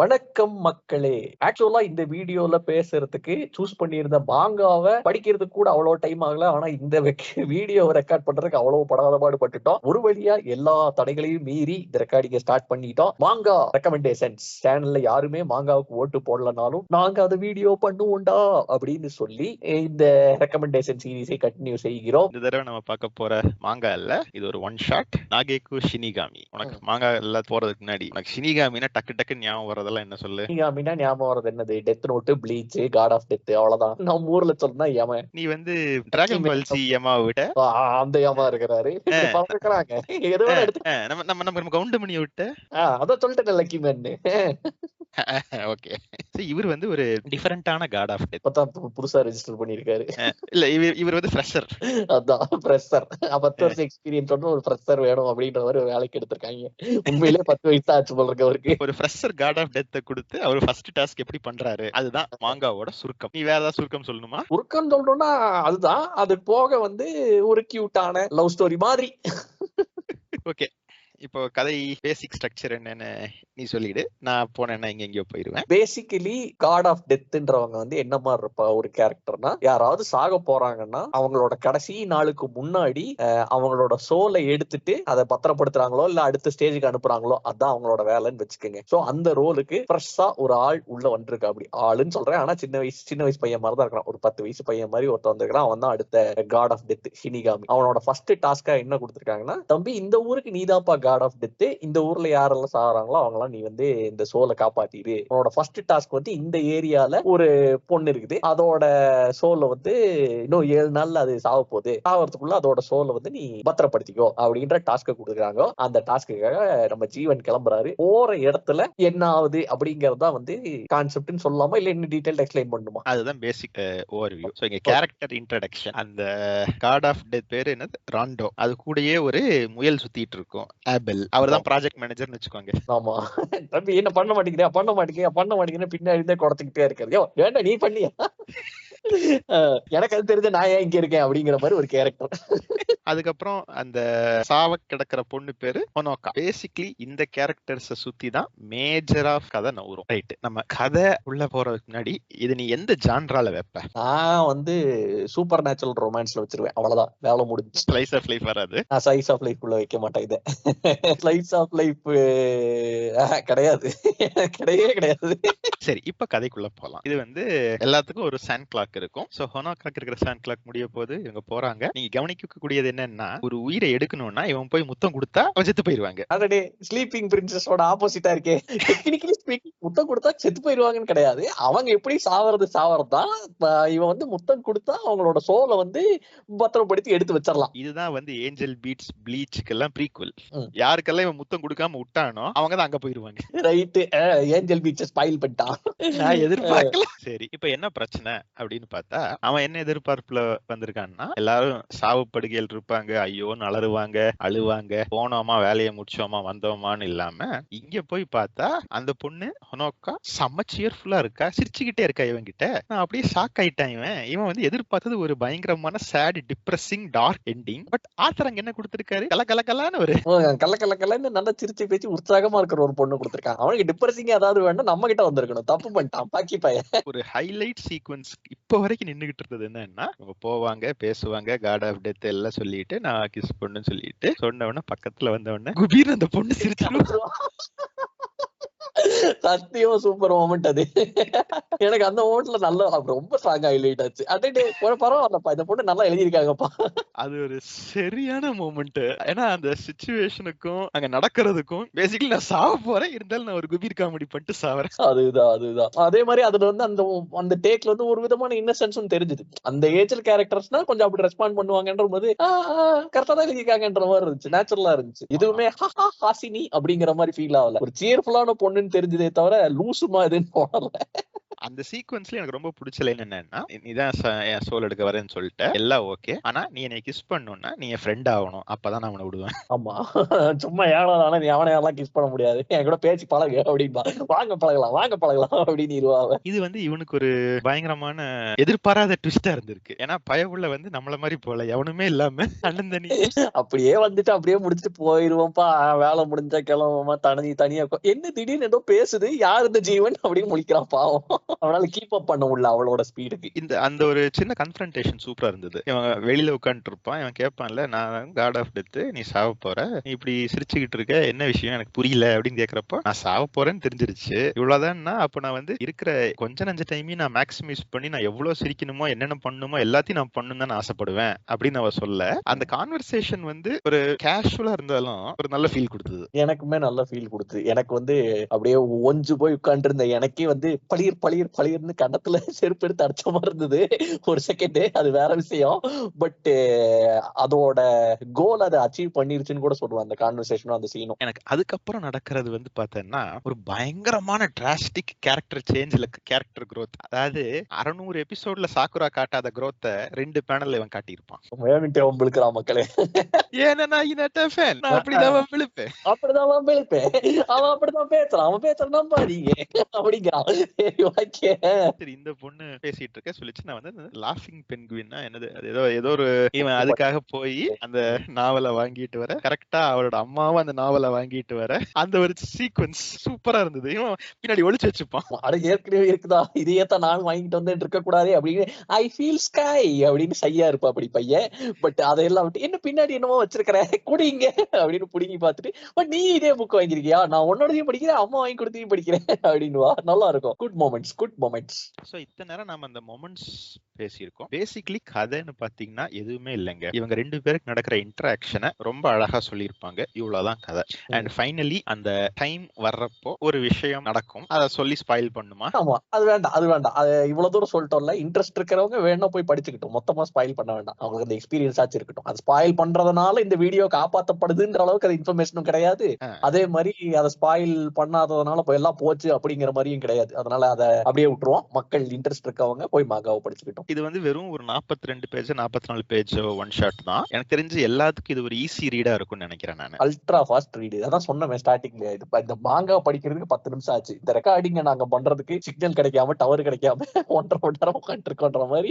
வணக்கம் மக்களே. ஆக்சுவலா இந்த வீடியோல பேசுறதுக்கு சூஸ் பண்ணியிருந்த மாங்காவை படிக்கிறதுக்கு கூட அவ்வளவு டைம் ஆகல. ஆனா இந்த வீடியோ ரெக்கார்ட் பண்றதுக்கு அவ்வளவு படாத பாடு பட்டுட்டோம். ஒரு வழியா எல்லா தடைகளையும் மீறி இந்த ரெக்கார்டிங்க ஸ்டார்ட் பண்ணிட்டோம். மாங்கா ரெக்கமெண்டேஷன்ஸ் சேனல்ல யாருமே மாங்காவுக்கு ஓட்டு போடலனாலும் நாங்க அந்த வீடியோ பண்ணுவோம்டா அப்படின்னு சொல்லி இந்த ரெக்கமெண்டேஷன் சீரீஸை கண்டினியூ செய்கிறோம். இந்த தடவை நம்ம பார்க்க போற மாங்கா இல்ல இது ஒரு ஒன் ஷாட் நாகேக்கு ஷினிகாமி உனக்கு மாங்கா எல்லாம் போறதுக்கு முன்னாடி உனக்கு ஷினிகாமினா டக்கு டக்கு ஞாபகம் வரதெல்லாம் என்ன சொல்லு? மீனா ஞாபகம் வருது என்னது? Death Note Bleach god of death அவ்வளவுதான். நம்ம ஊர்ல சொன்னா ஏமன் நீ வந்து டிராகன் பால் சி எம்மா விட்ட? அந்த ஏமா இருக்கிறாரு. பறக்குறாங்க. எது வேணா எடுத்து அஹ், நம்ம நம்ம நம்ம கவுண்ட் பண்ணி விட்ட அதான் சொல்லிட்டேன் லக்கி மேன் ஓகே இவர் வந்து ஒரு டிஃபரெண்டான காட் ஆஃப் டெத் புதுசா ரெஜிஸ்டர் பண்ணிருக்காரு இல்ல இவர் இவர் வந்து ஃப்ரெஷர் அதான் ஃப்ரெஷர் பத்து வருஷம் எக்ஸ்பீரியன்ஸ் ஒரு ஃப்ரெஷர் வேணும் அப்படின்ற மாதிரி ஒரு வேலைக்கு எடுத்திருக்காங்க. உண்மையிலே பத்து வயசு ஆச்சு போல இருக்கு அவருக்கு. ஒரு ஃப்ரெஷர் காட் ஆஃப் டெத்தை கொடுத்து அவர் ஃபர்ஸ்ட் டாஸ்க் எப்படி பண்றாரு? அதுதான் மாங்காவோட சுருக்கம். நீ வேற ஏதாவது சுருக்கம் சொல்லணுமா? உருக்கம் சொல்றோம்னா அதுதான். அது போக வந்து ஒரு கியூட்டான லவ் ஸ்டோரி மாதிரி. ஓகே இப்போ கதை பேசிக் ஸ்ட்ரக்சர் என்னன்னு நீ சொல்லிடு. நான் போனேன்னா இங்க எங்கேயோ போயிருவேன். பேசிக்கலி காட் ஆஃப் டெத்ன்றவங்க வந்து என்ன மாதிரி இருப்பா? ஒரு கேரக்டர்னா யாராவது சாக போறாங்கன்னா அவங்களோட கடைசி நாளுக்கு முன்னாடி அவங்களோட சோலை எடுத்துட்டு அதை பத்திரப்படுத்துறாங்களோ இல்ல அடுத்த ஸ்டேஜுக்கு அனுப்புறாங்களோ அதான் அவங்களோட வேலைன்னு வச்சுக்கோங்க. சோ அந்த ரோலுக்கு ஃப்ரெஷ்ஷா ஒரு ஆள் உள்ள வந்திருக்கு. அப்படி ஆளுன்னு சொல்றேன். ஆனா சின்ன வயசு சின்ன வயசு பையன் மாதிரி தான் இருக்கிறான். ஒரு பத்து வயசு பையன் மாதிரி ஒருத்தர் வந்திருக்கான் அவன் தான் அடுத்த காட் ஆஃப் டெத் ஹினிகாமி அவனோட ஃபர்ஸ்ட் டாஸ்கா என்ன கொடுத்திருக்காங்கன்னா தம்பி இந்த ஊருக்கு நீதாப்பா காட் ஆஃப் டெத்து இந்த ஊர்ல யாரெல்லாம் சாகுறாங்களோ அவங்கெல்லாம் நீ வந்து இந்த சோலை காப்பாத்திடு உன்னோட ஃபர்ஸ்ட் டாஸ்க் வந்து இந்த ஏரியால ஒரு பொண்ணு இருக்குது. அதோட சோலை வந்து இன்னும் ஏழு நாள்ல அது சாக போகுது. சாவறதுக்குள்ள அதோட சோலை வந்து நீ பத்திரப்படுத்திக்கோ அப்படின்ற டாஸ்க்கை கொடுக்குறாங்க. அந்த டாஸ்க்குக்காக நம்ம ஜீவன் கிளம்புறாரு. போற இடத்துல என்ன ஆகுது அப்படிங்கறதா வந்து கான்செப்ட்னு சொல்லலாமா இல்ல இன்னும் டீடைல் எக்ஸ்பிளைன் பண்ணுமா? அதுதான் பேசிக் ஓவர்வியூ ஸோ இங்க கேரக்டர் இன்ட்ரடக்ஷன் அந்த கார்ட் ஆஃப் டெத் பேரு என்னது? ராண்டோ அது கூடயே ஒரு முயல் சுத்திட்டு இருக்கும். ஆபெல் அவர் தான் ப்ராஜெக்ட் மேனேஜர்னு வச்சுக்கோங்க. ஆமா. தம்பி என்ன பண்ண மாட்டேங்கிறியா பண்ண மாட்டேங்கிறியா பண்ண மாட்டேங்கிறேன் பின்னாடி இருந்தே குடத்துக்கிட்டே இருக்காரு ஏன்டா நீ பண்ணியா? எனக்கு அது தெரிஞ்ச நான் ஏன் இங்க இருக்கேன் அப்படிங்கிற மாதிரி ஒரு கேரக்டர் அதுக்கப்புறம் அந்த சாவ கிடக்கிற பொண்ணு பேரு ஒனோக்கா பேசிக்லி இந்த கேரக்டர்ஸ சுத்தி தான் மேஜர் ஆஃப் கதை நவுரும் ரைட் நம்ம கதை உள்ள போறதுக்கு முன்னாடி இது நீ எந்த ஜான்ரால வைப்ப? நான் வந்து சூப்பர் நேச்சுரல் ரொமான்ஸ்ல வச்சிருவேன். அவ்வளவுதான். வேலை முடிஞ்சு ஸ்லைஸ் ஆஃப் லைஃப் வராது. நான் ஸ்லைஸ் ஆஃப் லைஃப் குள்ள வைக்க மாட்டேன் இதை. ஸ்லைஸ் ஆஃப் லைஃப் கிடையாது. கிடையவே கிடையாது. சரி இப்ப கதைக்குள்ள போலாம். இது வந்து எல்லாத்துக்கும் ஒரு சாண்ட் கிளாக் இருக்கும். சோ ஹொனோக்காக்கு இருக்கிற சாண்ட் கிளாக் முடிய போது இவங்க போறாங்க. நீங்க கவனிக்க கூடியது என்னன்னா ஒரு உயிரை எடுக்கணும்னா இவன் போய் முத்தம் கொடுத்தா அவன் செத்து போயிருவாங்க. அதடே ஸ்லீப்பிங் பிரின்சஸோட ஆப்போசிட்டா இருக்கே. டெக்னிக்கலி ஸ்பீக்கிங் முத்தம் கொடுத்தா செத்து போயிருவாங்கன்னு கிடையாது. அவங்க எப்படி சாவறது சாவறதுதான் இவன் வந்து முத்தம் கொடுத்தா அவங்களோட சோலை வந்து பத்திரப்படுத்தி எடுத்து வச்சிடலாம். இதுதான் வந்து ஏஞ்சல் பீட்ஸ் ப்ளீச்சுக்கெல்லாம் ப்ரீக்வல் ம். யாருக்கெல்லாம் இவன் முத்தம் கொடுக்காம விட்டானோ அவங்க தான் அங்க போயிருவாங்க. ரைட்டு ஏஞ்சல் பீச்சை ஸ்பைல் பண்ணிட்டான். நான் எதிர்பார்க்கல. சரி இப்ப என்ன பிரச்சனை? அப்படின்னு பார்த்தா அவன் என்ன எதிர்பார்ப்புல வந்திருக்கான்னா எல்லாரும் சாவு படுகையில் இருப்பாங்க. ஐயோன்னு அலறுவாங்க அழுவாங்க. போனோமா வேலையை முடிச்சோமா வந்தோமான்னு இல்லாம இங்க போய் பார்த்தா அந்த பொண்ணு ஹொனோக்கா செம்ம சியர்ஃபுல்லா இருக்கா. சிரிச்சுக்கிட்டே இருக்கா இவன் கிட்ட நான் அப்படியே ஷாக் ஆயிட்டான் இவன். இவன் வந்து எதிர்பார்த்தது ஒரு பயங்கரமான sad depressing dark ending but author அங்க என்ன கொடுத்திருக்காரு? கல கல கலான்னு ஒரு கல்ல கல்லன்னு நல்லா சிரிச்சு பேச்சு உற்சாகமா இருக்கிற ஒரு பொண்ணு கொடுத்துருக்கான். அவனுக்கு டிப்ரெசிங் ஏதாவது வேணும் நம்ம கிட்ட வந்திருக்கணும். தப்பு பண்ணிட்டான். பாக்கி பையன். ஒரு ஹைலைட் சீக்வன்ஸ் இப்போ வரைக்கும் நின்றுகிட்டு இருந்தது என்னன்னா அவங்க போவாங்க பேசுவாங்க காட் ஆஃப் டெத் எல்லாம் சொல்லிட்டு நான் கிஸ் பொண்ணுன்னு சொல்லிட்டு சொன்ன உடனே பக்கத்துல வந்த உடனே குபீர் அந்த பொண்ணு சிரிச்சு சத்தியமா சூப்பர் மொமெண்ட் அது. எனக்கு அந்த மொமெண்ட்ல நல்ல ரொம்ப ஸ்ட்ராங்கா ஹைலைட் ஆச்சு அதே டே பரவாயில்லப்பா இந்த பொண்ணு நல்லா எழுதியிருக்காங்கப்பா. அது ஒரு சரியான மூமெண்ட் ஏன்னா அந்த சுச்சுவேஷனுக்கும் அங்க நடக்கிறதுக்கும் பேசிக்கலி நான் சாவ போறேன். இருந்தாலும் நான் ஒரு குபீர் காமெடி பண்ணிட்டு சாவறேன். அதுதான் அதுதான். அதே மாதிரி அதுல வந்து அந்த அந்த டேக்ல வந்து ஒரு விதமான இன்னசென்ஸும் தெரிஞ்சுது. அந்த ஏஜல் கேரக்டர்ஸ்னா கொஞ்சம் அப்படி ரெஸ்பாண்ட் பண்ணுவாங்கன்ற போது கரெக்டா தான் எழுதியிருக்காங்கன்ற மாதிரி இருந்துச்சு. நேச்சுரலா இருந்துச்சு. இதுவுமே ஹாசினி அப்படிங்கிற மாதிரி ஃபீல் ஆகல. ஒரு சியர்ஃபுல்லான பொண்ணுன்னு தெரிஞ்சதே தவிர லூசுமா மாதிரின்னு போடல. அந்த சீக்வன்ஸ்ல எனக்கு ரொம்ப பிடிச்ச லைன் என்னன்னா நீதான் என் சோல் எடுக்க வரேன்னு சொல்லிட்ட. எல்லாம் ஓகே ஆனா நீ என்னை கிஸ் பண்ணணும்னா நீ என் ஃப்ரெண்ட் ஆகணும். அப்பதான் நான் அவனை விடுவேன். ஆமா. சும்மா ஏழோ ஆனா நீ அவனை யாரெல்லாம் கிஸ் பண்ண முடியாது. என் கூட பேச்சு பழகு அப்படின்பா. வாங்க பழகலாம் வாங்க பழகலாம் அப்படின்னு இருவாங்க இது வந்து இவனுக்கு ஒரு பயங்கரமான எதிர்பாராத ட்விஸ்டா இருந்திருக்கு. ஏன்னா பயவுள்ள வந்து நம்மள மாதிரி போல எவனுமே இல்லாம அண்ணன் தனி அப்படியே வந்துட்டு அப்படியே முடிச்சுட்டு போயிருவோம்ப்பா. வேலை முடிஞ்சா கிளம்புமா தனி தனியா என்ன திடீர்னு ஏதோ பேசுது. யார் இந்த ஜீவன் அப்படின்னு முழிக்கிறான் பாவம். அவனால கீப் அப் பண்ண முடியல அவளோட ஸ்பீடுக்கு இந்த அந்த ஒரு சின்ன கன்ஃபரன்டேஷன் சூப்பரா இருந்தது. இவன் வெளியில உட்காந்துட்டு இருப்பான் இவன் கேட்பான்ல நான் காட் ஆஃப் டெத் நீ சாவ போற. நீ இப்படி சிரிச்சுக்கிட்டு இருக்க. என்ன விஷயம்? எனக்கு புரியல. அப்படின்னு கேக்குறப்போ நான் சாவ போறேன்னு தெரிஞ்சிருச்சு. இவ்வளவுதான்னா அப்ப நான் வந்து இருக்கிற கொஞ்ச நஞ்ச டைமையும் நான் மேக்ஸிமைஸ் பண்ணி நான் எவ்வளவு சிரிக்கணுமோ என்னென்ன பண்ணணுமோ எல்லாத்தையும் நான் பண்ணணும்னு தான் ஆசைப்படுவேன். அப்படின்னு அவ சொல்ல அந்த கான்வர்சேஷன் வந்து ஒரு கேஷுவலா இருந்தாலும் ஒரு நல்ல ஃபீல் கொடுத்தது. எனக்குமே நல்ல ஃபீல் கொடுத்து எனக்கு வந்து அப்படியே ஒஞ்சு போய் உட்கார்ந்து இருந்த எனக்கே வந்து பளிர் பளிர் பளிர்னு கன்னத்துல செருப்பு எடுத்து அடிச்ச மாதிரி இருந்தது. ஒரு செகண்ட் அது வேற விஷயம். பட் அதோட கோல் அதை அச்சீவ் பண்ணிருச்சுன்னு கூட சொல்லுவேன் அந்த கான்வர்சேஷனும் அந்த சீனும் எனக்கு அதுக்கப்புறம் நடக்கிறது வந்து பார்த்தேன்னா ஒரு பயங்கரமான டிராஸ்டிக் கேரக்டர் சேஞ்ச்ல கேரக்டர் growth. அதாவது அறநூறு எபிசோட்ல சாக்குரா காட்டாத growth ரெண்டு பேனல்ல இவன் காட்டியிருப்பான். வேணுட்டே வம்பிழுக்கிறான் மக்களே. ஏன்னா நான் அப்படிதான் வம்பிழுப்பேன் அப்படிதான் பேசுறேன் அவன் அப்படிதான் பேசுறான். அவன் பேசுற நம்பாதீங்க அப்படிங்கிறான். சரி இந்த பொண்ணு பேசிட்டு இருக்க சொல்லிச்சு. நான் வந்து லாஃபிங் பென்குவின்னா என்னது? அது ஏதோ ஏதோ ஒரு இவன் அதுக்காக போய் அந்த நாவலை வாங்கிட்டு வர கரெக்டா அவளோட அம்மாவும் அந்த நாவலை வாங்கிட்டு வர அந்த ஒரு சீக்வன்ஸ் சூப்பரா இருந்தது. இவன் பின்னாடி ஒளிச்சு வச்சுப்பான். அட ஏற்கனவே இருக்குதா? இதையே தான் நான் வாங்கிட்டு வந்து இருக்க கூடாது அப்படின்னு ஐ ஃபீல் ஸ்கை அப்படின்னு சையா இருப்பா அப்படி பையன். பட் அதையெல்லாம் விட்டு என்ன பின்னாடி என்னமோ வச்சிருக்கிற? குடிங்க அப்படின்னு புடிங்கி பார்த்துட்டு பட் நீ இதே புக் வாங்கிருக்கியா நான் உன்னோடதையும் படிக்கிறேன் அம்மா வாங்கி கொடுத்தையும் படிக்கிறேன் அப்படின்னுவா. நல்லா இருக்கும். Good moments good moments so இத்தனை நேரம் நம்ம அந்த மொமெண்ட்ஸ் பேசியிருக்கோம். பேசிக்கலி கதைன்னு பாத்தீங்கன்னா எதுவுமே இல்லைங்க. இவங்க ரெண்டு பேருக்கு நடக்கிற இன்டராக்ஷனை ரொம்ப அழகா சொல்லியிருப்பாங்க. இவ்வளவுதான் கதை. அண்ட் ஃபைனலி அந்த டைம் வர்றப்போ ஒரு விஷயம் நடக்கும். அதை சொல்லி ஸ்பாயில் பண்ணுமா? ஆமா. அது வேண்டாம். அது வேண்டாம். அது இவ்வளவு தூரம் சொல்லிட்டோம்ல இன்ட்ரெஸ்ட் இருக்கிறவங்க வேணா போய் படிச்சுக்கிட்டோம். மொத்தமா ஸ்பாயில் பண்ண வேண்டாம். அவங்களுக்கு அந்த எக்ஸ்பீரியன்ஸ் ஆச்சு இருக்கட்டும். அது ஸ்பாயில் பண்றதுனால இந்த வீடியோ காப்பாத்தப்படுதுன்ற அளவுக்கு அது இன்ஃபர்மேஷனும் கிடையாது. அதே மாதிரி அதை ஸ்பாயில் பண்ணாததுனால இப்ப எல்லாம் போச்சு அப்படிங்கிற மாதிரியும் கிடையாது. அதனால அதை அப்படியே விட்டுருவோம். மக்கள் இன்ட்ரெஸ்ட் இருக்கவங்க போய் மாகாவை படிச்சுக்கிட்டோம். இது வந்து வெறும் ஒரு 42 ரெண்டு பேஜ் நாற்பத்தி நாலு பேஜ் ஒன் ஷாட் தான். எனக்கு தெரிஞ்சு எல்லாத்துக்கும் இது ஒரு ஈஸி ரீடா இருக்கும்னு நினைக்கிறேன் நான். அல்ட்ரா ஃபாஸ்ட் ரீடு அதான் சொன்னேன் ஸ்டார்டிங்ல இது இந்த மாங்கா படிக்கிறதுக்கு பத்து நிமிஷம் ஆச்சு. இந்த ரெக்கார்டிங்க நாங்க பண்றதுக்கு சிக்னல் கிடைக்காம டவர் கிடைக்காம ஒன்றரை மணி நேரம் உட்காந்துருக்கோன்ற மாதிரி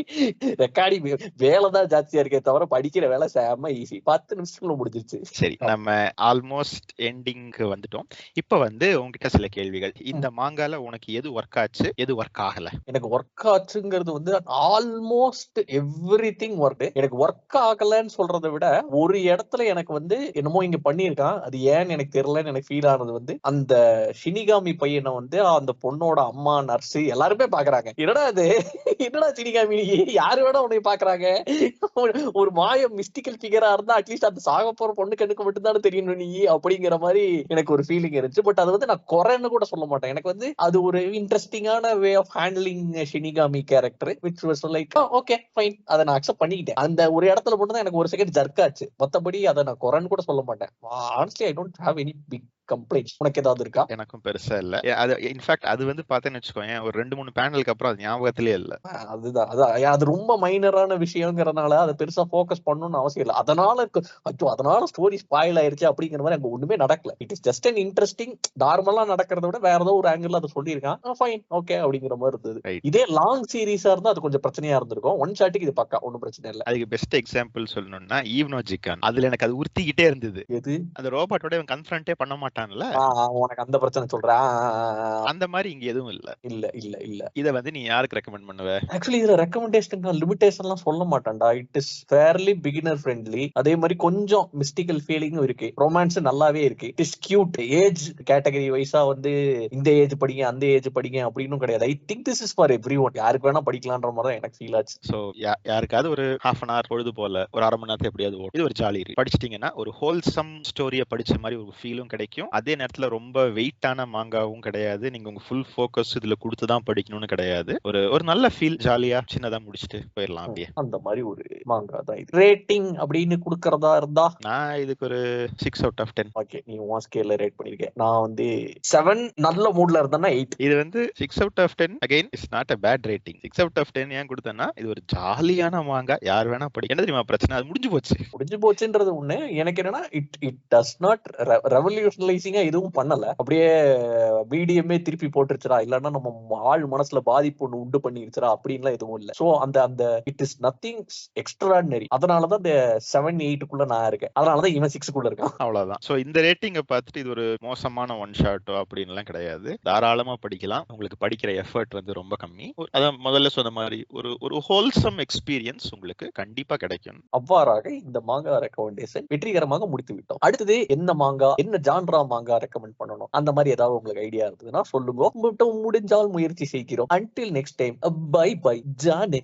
ரெக்கார்டிங் வேலை தான் ஜாஸ்தியா இருக்கே தவிர படிக்கிற வேலை செம ஈஸி பத்து நிமிஷத்துல முடிஞ்சிருச்சு. சரி நம்ம ஆல்மோஸ்ட் எண்டிங்க்கு வந்துட்டோம். இப்ப வந்து உங்ககிட்ட சில கேள்விகள். இந்த மாங்கால உனக்கு எது ஒர்க் ஆச்சு? எது ஒர்க் ஆகல? எனக்கு ஒர்க் ஆச்சுங்கிறது வந்து ஆல்மோஸ்ட் எவ்ரி திங் ஒர்க் எனக்கு ஒர்க் ஆகலன்னு சொல்றதை விட ஒரு இடத்துல எனக்கு வந்து என்னமோ இங்க பண்ணியிருக்கான். அது ஏன்னு எனக்கு தெரியலன்னு எனக்கு ஃபீல் ஆனது வந்து அந்த ஷினிகாமி பையனை வந்து அந்த பொண்ணோட அம்மா நர்ஸ் எல்லாருமே பாக்குறாங்க. என்னடா அது என்னடா சினிகாமி? யாரு வேணா உன்னை பாக்குறாங்க? ஒரு- மாய மிஸ்டிக்கல் ஃபிகரா இருந்தா அட்லீஸ்ட் அந்த சாக போற பொண்ணு கண்ணுக்கு மட்டும்தானே தெரியணும் நீ அப்படிங்கிற மாதிரி எனக்கு ஒரு ஃபீலிங் இருந்துச்சு. பட் அது வந்து நான் குறைன்னு கூட சொல்ல மாட்டேன். எனக்கு வந்து அது ஒரு இன்ட்ரெஸ்டிங்கான way of handling shinigami character which was like okay fine அதை நான் அக்செப்ட் பண்ணிக்கிட்டேன். அந்த ஒரு இடத்துல மட்டும் தான் எனக்கு ஒரு செகண்ட் ஜர்க் ஆச்சு. மத்தபடி அதை நான் குறைன்னு கூட சொல்ல மாட்டேன். Honestly I don't have any big complaints உனக்கு ஏதாவது இருக்கா? எனக்கும் பெருசா இல்ல. அது இன்ஃபேக்ட் அது வந்து பார்த்தேன்னு வச்சுக்கோங்க ஒரு ரெண்டு மூணு பேனலுக்கு அப்புறம் அது ஞாபகத்திலே இல்ல. அதுதான் அதான். அது ரொம்ப மைனரான விஷயங்கிறனால அதை பெருசா ஃபோக்கஸ் பண்ணணும்னு அவசியம் இல்லை. அதனால அச்சோ அதனால ஸ்டோரி ஸ்பாயில் ஆயிருச்சு அப்படிங்கிற மாதிரி அங்க ஒண்ணுமே நடக்கல. It is just an interesting நார்மலா நடக்கிறத விட வேற ஏதோ ஒரு ஆங்கிள் அதை சொல்லியிருக்கான். ஃபைன் ஓகே அப்படிங்கிற மாதிரி இருந்தது. இதே லாங் சீரீஸா இருந்தா அது கொஞ்சம் பிரச்சனையா இருந்திருக்கும். ஒன் ஷாட்டுக்கு இது பக்கா ஒன்றும் பிரச்சனை இல்லை. அதுக்கு பெஸ்ட் எக்ஸாம்பிள் சொல்லணும்னா ஈவ்னோ ஜிகான் அதுல எனக்கு அது உறுத்திக்கிட்டே இருந்தது. எது? அந்த ரோபோட்டோட கன்ஃபரண்டே பண்ண மாட்டான்ல ஆஹ் உனக்கு அந்த பிரச்சனை சொல்றேன். அந்த மாதிரி இங்க எதுவும் இல்ல. இல்ல இல்ல இல்ல. இத வந்து நீ யாருக்கு ரெக்கமெண்ட் பண்ணுவ? ஆக்சுவலி இதுல ரெக்கமெண்டேஷன் லிமிடேஷன் எல்லாம் சொல்ல மாட்டேன்டா. It is fairly beginner friendly அதே மாதிரி கொஞ்சம் மிஸ்டிக்கல் ஃபீலிங்கும் இருக்கு. ரொமான்ஸ் நல்லாவே இருக்கு. It is cute age category வைஸா வந்து இந்த ஏஜ் படிங்க அந்த ஏஜ் படிங்க அப்படின்னு கிடையாது. I think this is for everyone யாருக்கு வேணா படிக்கலான்ற மாதிரி தான் எனக்கு ஃபீல் ஆச்சு. சோ யாருக்காவது ஒரு ஹாஃப் அன் ஹவர் பொழுது போல ஒரு அரை மணி நேரத்தை எப்படியாவது ஓடும் இது ஒரு ஜாலி படிச்சிட்டீங்கன்னா ஒரு ஹோல்சம் ஸ்டோரியை படிச்ச மாதிரி ஒரு ஃபீலும் கிடைக்கும். கிடைக்கும் அதே நேரத்துல ரொம்ப வெயிட்டான மாங்காவும் கிடையாது. நீங்க உங்க ஃபுல் ஃபோக்கஸ் இதுல கொடுத்து தான் படிக்கணும்னு கிடையாது. ஒரு ஒரு நல்ல ஃபீல் ஜாலியா சின்னதா முடிச்சுட்டு போயிடலாம் அப்படியே. அந்த மாதிரி ஒரு மாங்கா தான் இது. ரேட்டிங் அப்படின்னு குடுக்கறதா இருந்தா? நான் இதுக்கு ஒரு six out of ten okay நீ உன் ஸ்கேல்ல ரேட் பண்ணிருக்கேன் நான் வந்து செவன் நல்ல மூட்ல இருந்தேன்னா எயிட் இது வந்து six out of ten again it's not a bad rating six out of ten ஏன் கொடுத்தேன்னா இது ஒரு ஜாலியான மாங்கா யார் வேணா படி. என்ன தெரியுமா பிரச்சனை? அது முடிஞ்சு போச்சு. முடிஞ்சு போச்சுன்றது ஒண்ணு. எனக்கு என்னன்னா இட் இட் டஸ் நாட் ரெவல்யூஷனலைசிங்கா எதுவும் பண்ணல. அப்படியே மீடியமே திருப்பி போட்டுருச்சுடா. இல்லன்னா நம்ம ஆள் மனசுல பாதிப்பு ஒண்ணு உண்டு பண்ணிருச்சுடா அப்படின்லாம் எதுவும் இல்ல. சோ அந்த அந்த இட் இஸ் நத்திங் எக்ஸ்ட்ராடினரி அதனாலதான் இந்த செவன் எயிட்டுக்குள்ள நான் இருக்கேன். அதனாலதான் இவன் சிக்ஸுக்குள்ள இருக்கான். அவ்வளவுதான். சோ இந்த ரேட்டிங்கை பார்த்துட்டு இது ஒரு மோசமான ஒன் ஷாட்டோ அப்படின்லாம் கிடையாது. தாராளமா படிக்கலாம். உங்களுக்கு படிக்கிற எஃபர்ட் வந்து ரொம்ப கம்மி. அதான் முதல்ல சொன்ன மாதிரி ஒரு ஒரு ஹோல்சம் எக்ஸ்பீரியன்ஸ் உங்களுக்கு கண்டிப்பா கிடைக்கும். அவ்வாறாக இந்த மாங்கா ரெக்கமெண்டேஷன் வெற்றிகரமாக முடித்து விட்டோம் அடுத்தது என்ன மாங்கா என்ன ஜான்ரா மாங்கா ரெக்கமெண்ட் பண்ணணும். அந்த மாதிரி ஏதாவது உங்களுக்கு ஐடியா இருந்ததுன்னா சொல்லுங்க. முடிஞ்சால் முயற்சி செய்கிறோம். Until next time bye bye ஜானே